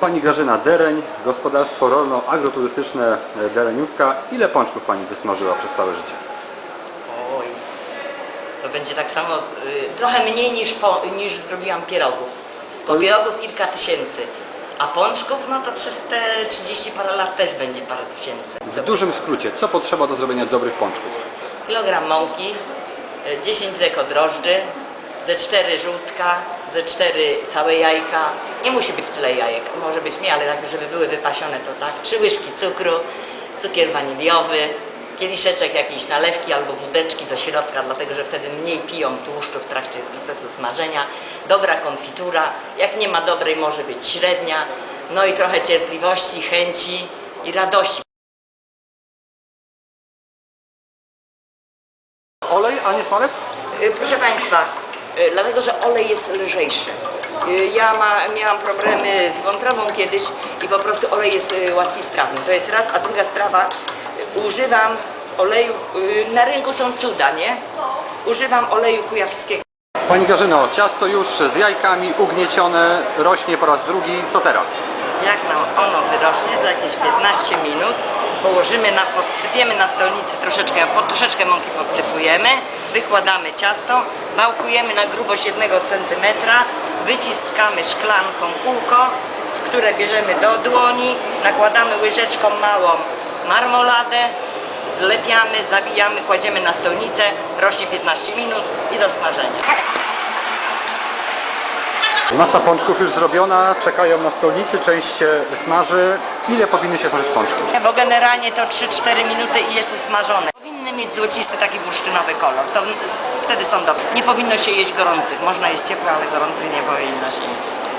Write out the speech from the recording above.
Pani Grażyna Dereń, gospodarstwo rolno-agroturystyczne e, Dereniówka. Ile pączków Pani wysmażyła przez całe życie? Oj, to będzie tak samo, y, trochę mniej niż, po, niż zrobiłam pierogów. Bo pierogów kilka tysięcy, a pączków, no to przez te 30 parę lat też będzie parę tysięcy. W dużym skrócie, co potrzeba do zrobienia dobrych pączków? Kilogram mąki, y, 10 deko drożdży, ze 4 żółtka, ze 4 całe jajka. Nie musi być tyle jajek, może być mniej, ale tak, żeby były wypasione to tak. 3 łyżki cukru, cukier waniliowy, kieliszeczek jakiejś nalewki albo wódeczki do środka, dlatego że wtedy mniej piją tłuszczu w trakcie procesu smażenia. Dobra konfitura, jak nie ma dobrej może być średnia, no i trochę cierpliwości, chęci i radości. Olej, a nie smalec? Y, Proszę Państwa, dlatego że olej jest lżejszy. Y, Ja ma, miałam problemy z wątrobą kiedyś i po prostu olej jest y, łatwiej sprawny. To jest raz, a druga sprawa, używam oleju, na rynku są cuda, nie? Używam oleju kujawskiego. Pani Grażyno, ciasto już z jajkami ugniecione, rośnie po raz drugi. Co teraz? Jak nam ono wyrośnie za jakieś 15 minut, położymy na, podsypiemy na stolnicy troszeczkę, po troszeczkę mąki podsypujemy, wykładamy ciasto, wałkujemy na grubość 1 cm, wyciskamy szklanką kółko, które bierzemy do dłoni, nakładamy łyżeczką małą marmoladę, zlepiamy, zawijamy, kładziemy na stolnicę, rośnie 15 minut i do smażenia. Masa pączków już zrobiona, czekają na stolnicy, część się smaży. Ile powinny się smażyć pączki? Bo generalnie to 3-4 minuty i jest usmażone. Powinny mieć złocisty taki bursztynowy kolor. To wtedy są dobre. Nie powinno się jeść gorących. Można jeść ciepłe, ale gorących nie powinno się jeść.